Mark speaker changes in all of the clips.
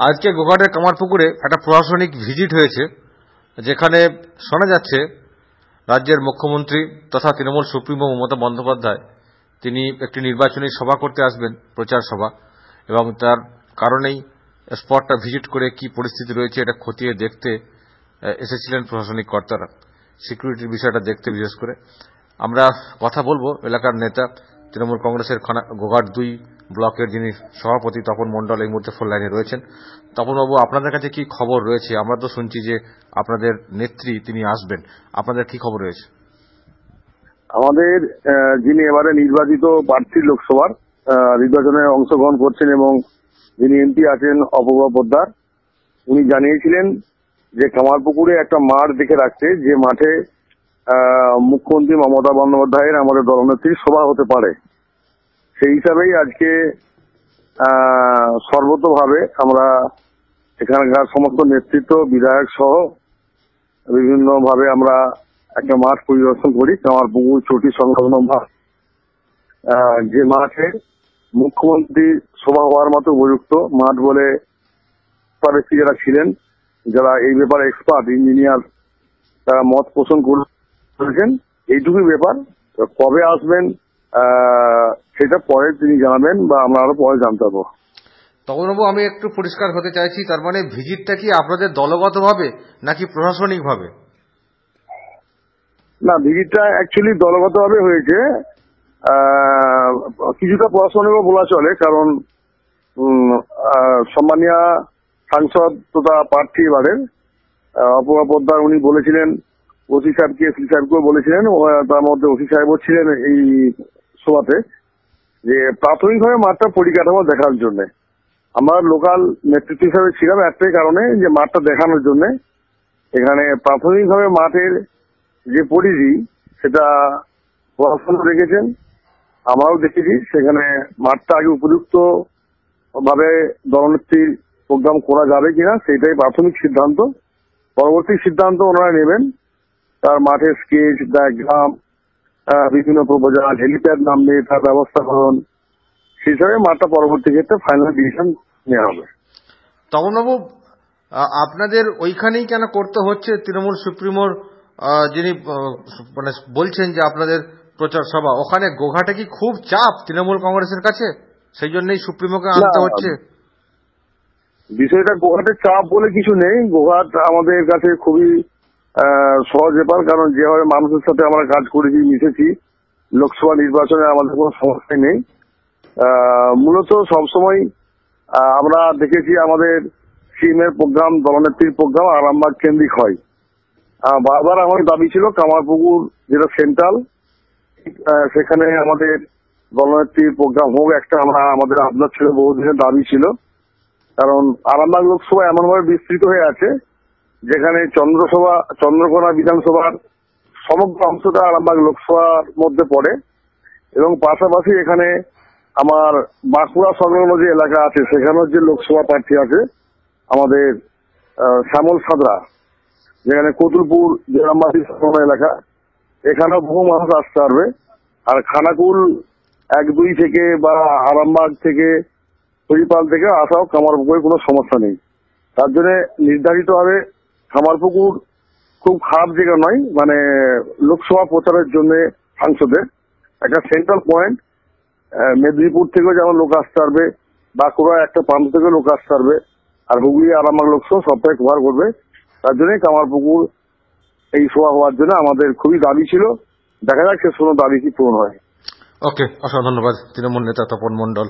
Speaker 1: আজকে গোঘাটের কামারপুকুরে একটা প্রশাসনিক ভিজিট হয়েছে, যেখানে শোনা যাচ্ছে রাজ্যের মুখ্যমন্ত্রী তথা তৃণমূল সুপ্রিমো মমতা বন্দ্যোপাধ্যায়, তিনি একটি নির্বাচনী সভা করতে আসবেন, প্রচার সভা, এবং তার কারণেই স্পটটা ভিজিট করে কি পরিস্থিতি রয়েছে এটা খতিয়ে দেখতে এসেছিলেন প্রশাসনিক কর্তারা। সিকিউরিটির বিষয়টা দেখতে বিশেষ করে। আমরা কথা বলব এলাকার নেতা, তৃণমূল কংগ্রেসের গোঘাট দুই ব্লকের যিনি সভাপতি তপন মণ্ডল এই মুহূর্তে ফোন লাইনে রয়েছেন। তপনবাবু, আপনাদের কাছে কি খবর রয়েছে? আমরা তো শুনছি যে আপনাদের নেত্রী তিনি আসবেন। আপনাদের কি খবর রয়েছে?
Speaker 2: আমাদের যিনি এবারে নির্বাচিত প্রার্থী লোকসভার নির্বাচনে অংশগ্রহণ করছেন এবং যিনি এমপি আছেন অপূর্ব পোদ্দার, উনি জানিয়েছিলেন যে কামারপুকুরে একটা মাঠ দেখে রাখছে, যে মাঠে মুখ্যমন্ত্রী মমতা বন্দ্যোপাধ্যায়ের আমাদের দলনেত্রীর সভা হতে পারে। সেই হিসাবেই আজকে সর্বতভাবে আমরা এখানকার সমস্ত নেতৃত্ব, বিধায়ক সহ বিভিন্ন ভাবে আমরা একটা মাঠ পরিদর্শন করি। কামার পুকুর চটি সংলগ্ন যে মাঠে মুখ্যমন্ত্রী সভা হওয়ার মতো উপযুক্ত মাঠ বলে যারা ছিলেন, যারা এই ব্যাপারে এক্সপার্ট ইঞ্জিনিয়ার তারা মত পোষণ করেছেন, এইটুকুই ব্যাপার। কবে আসবেন সেটা পরে তিনি জানাবেন বা আমরা আরও পরে জানতে পারব।
Speaker 1: তপনবাবু আমি একটু পরিষ্কার হতে চাইছি তার মানে ভিজিটটা কি আপনাদের দলগতভাবে নাকি প্রশাসনিকভাবে?
Speaker 2: না ভিজিটটা অ্যাকচুয়ালি দলগতভাবে হয়েছে। কিছুটা পড়াশোনাও বলা চলে কারণ সম্মানীয় সাংসদ তথা প্রার্থী এবারের আহ, অপূর্বা পোদ্দার উনি বলেছিলেন ওসি সাহেবকে এসপি সাহেবকেও বলেছিলেন তার মধ্যে ওসি সাহেবও ছিলেন এই সভাতে যে প্রাথমিকভাবে মাঠটা পরিকাঠামো দেখার জন্য। আমরা লোকাল নেতৃত্ব হিসাবে ছিলাম একটাই কারণে যে মাঠটা দেখানোর জন্য। এখানে প্রাথমিকভাবে মাঠের যে পরিধি, সেটা প্রশাসন রেখেছেন। আমরাও দেখেছি সেখানে মাঠটা আগে উপযুক্ত ভাবে দলনেত্রীর প্রোগ্রাম করা যাবে কিনা সেটাই প্রাথমিক সিদ্ধান্ত। পরবর্তী সিদ্ধান্ত ওনারা নেবেন। তার মাঠের স্কেচ ডায়াগ্রাম বিভিন্ন প্রপোজাল হেলিপ্যাড নামবে তার ব্যবস্থাপন সেই হিসাবে মাঠটা পরবর্তী ক্ষেত্রে ফাইনাল ডিসিশন নেওয়া হবে।
Speaker 1: তপনবাবু আপনাদের ওইখানেই কেন করতে হচ্ছে? তৃণমূল সুপ্রিমোর যিনি মানে বলছেন যে আপনাদের প্রচার সভা ওখানে গোঘাটে কি খুব চাপ তৃণমূল কংগ্রেসের কাছে? সেই জন্যই সুপ্রিমোকে আনতে হচ্ছে।
Speaker 2: বিষয়টা গোঘাটের চাপ বলে কিছু নেই। গোঘাট আমাদের কাছে খুবই সহজ ব্যাপার, কারণ যেভাবে মানুষের সাথে আমরা কাজ করেছি, মিশেছি, লোকসভা নির্বাচনে আমাদের কোনো সমস্যা নেই। মূলত সবসময় আমরা দেখেছি আমাদের সিএম এর প্রোগ্রাম, দলনেত্রীর প্রোগ্রাম আরামবাগ কেন্দ্রিক হয়। বারবার আমার দাবি ছিল কামারপুকুর যেটা সেন্ট্রাল সেখানে আমাদের দলনেত্রীর প্রোগ্রাম হোক, একটা আমরা আমাদের আপনার ছিল বহুদিনের দাবি ছিল। কারণ আরামবাগ লোকসভা এমনভাবে বিস্তৃত হয়ে আছে যেখানে চন্দ্রসভা, চন্দ্রকোনা বিধানসভার সমগ্র অংশটা আরামবাগ লোকসভার মধ্যে পড়ে, এবং পাশাপাশি এখানে আমার বাঁকুড়া সংলগ্ন যে এলাকা আছে, সেখানেও যে লোকসভা প্রার্থী আছে, আমাদের শ্যামল সাদরা যেখানে কতুলপুর জেলামাটি সংলগ্ন এলাকা, এখানেও বহু মানুষ আসতে পারবে। আর খানাকুল এক, দুই থেকে বা আরামবাগ থেকে হরিপাল থেকে আসাও কামারপুকুরে কোনো সমস্যা নেই। তার জন্য নির্ধারিতভাবে কামারপুকুর খুব খারাপ জায়গা নয় মানে লোকসভা প্রচারের জন্য সাংসদের। একটা সেন্ট্রাল পয়েন্ট মেদিনীপুর থেকেও যেমন লোক আসতে পারবে, বাঁকুড়া একটা প্রান্ত থেকেও লোক আসতে পারবে, আর হুগলি আরামবাগ লোকসভা সবটাই কভার করবে। তার জন্যই কামারপুকুর এই সভা হওয়ার জন্য আমাদের খুবই দাবি ছিল। দেখা যাক শেষ পর্যন্ত দাবি কি পূরণ হয়।
Speaker 1: ওকে অসংখ্য ধন্যবাদ, তৃণমূল নেতা তপন মণ্ডল,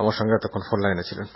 Speaker 1: আমার সঙ্গে এতক্ষণ ফোন লাইনে ছিলেন।